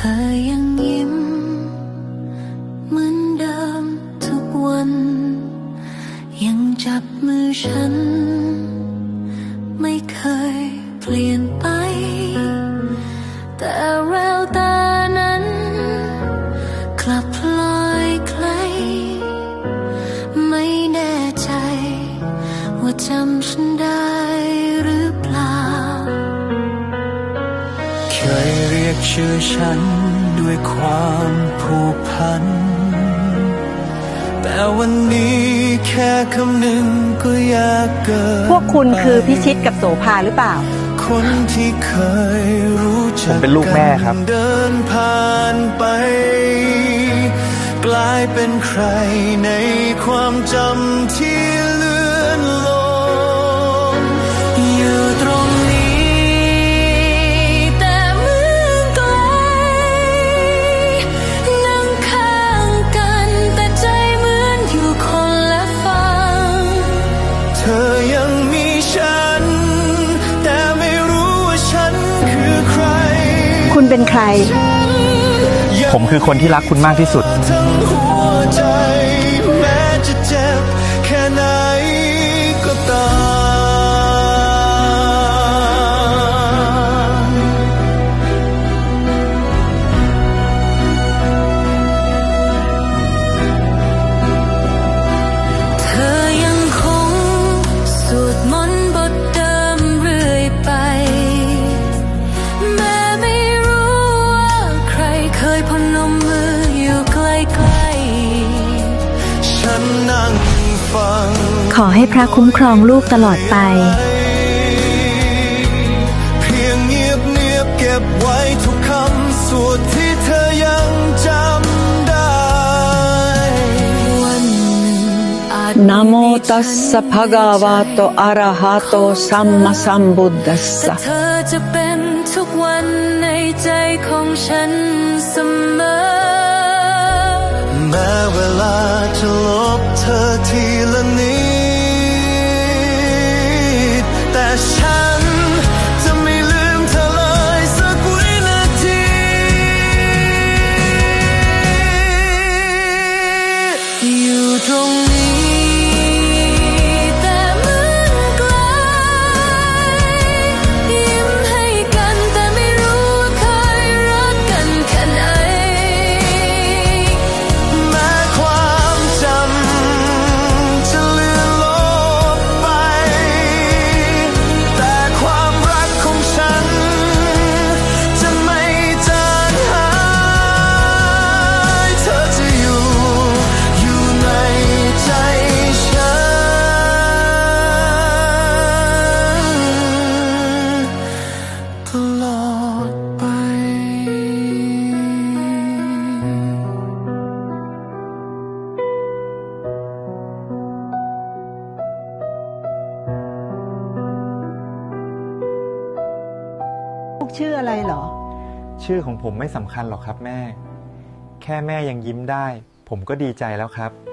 อยังยิ้ม เหมือนเดิมทุกวัน ยังจับมือฉัน ไม่เคยเปลี่ยนไป แต่แววตานั้น กลับลอยไกล ไม่แน่ใจ ว่าจำฉันได้ เคยเรียกชื่อฉันด้วยความผูกพัน แต่วันนี้แค่คำหนึ่งก็อยากเกินพวกคุณคือพิชิตกับโสภาหรือเปล่า คนที่เคยรู้จักผมเป็นลูกแม่ครับนเดินผ่านไป กลายเป็นใครในความจำที่ คุณเป็นใคร ผมคือคนที่รักคุณมากที่สุด นนั่งฟังขอให้พระคุ้มครองลูกตลอดไป เพียงเงียบเงียบๆเก็บไว้ทุกคำสวดที่เธอยังจำได้ วันหนึ่งอาจ นะโมตัสสะภะคะวะโตอะระหะโตสัมมาสัมพุทธัสแต่สะเธอจะเป็นทุกวันในใจของฉันเสมอแม้เว ลาจะลบเธอทีละนิด แต่ฉันจะไม่ลืมเธอเลยสักวินาที อยู่ตรงนี้ ตลอดไป ลูกชื่ออะไรเหรอ ชื่อของผมไม่สำคัญหรอกครับแม่ แค่แม่ยังยิ้มได้ ผมก็ดีใจแล้วครับ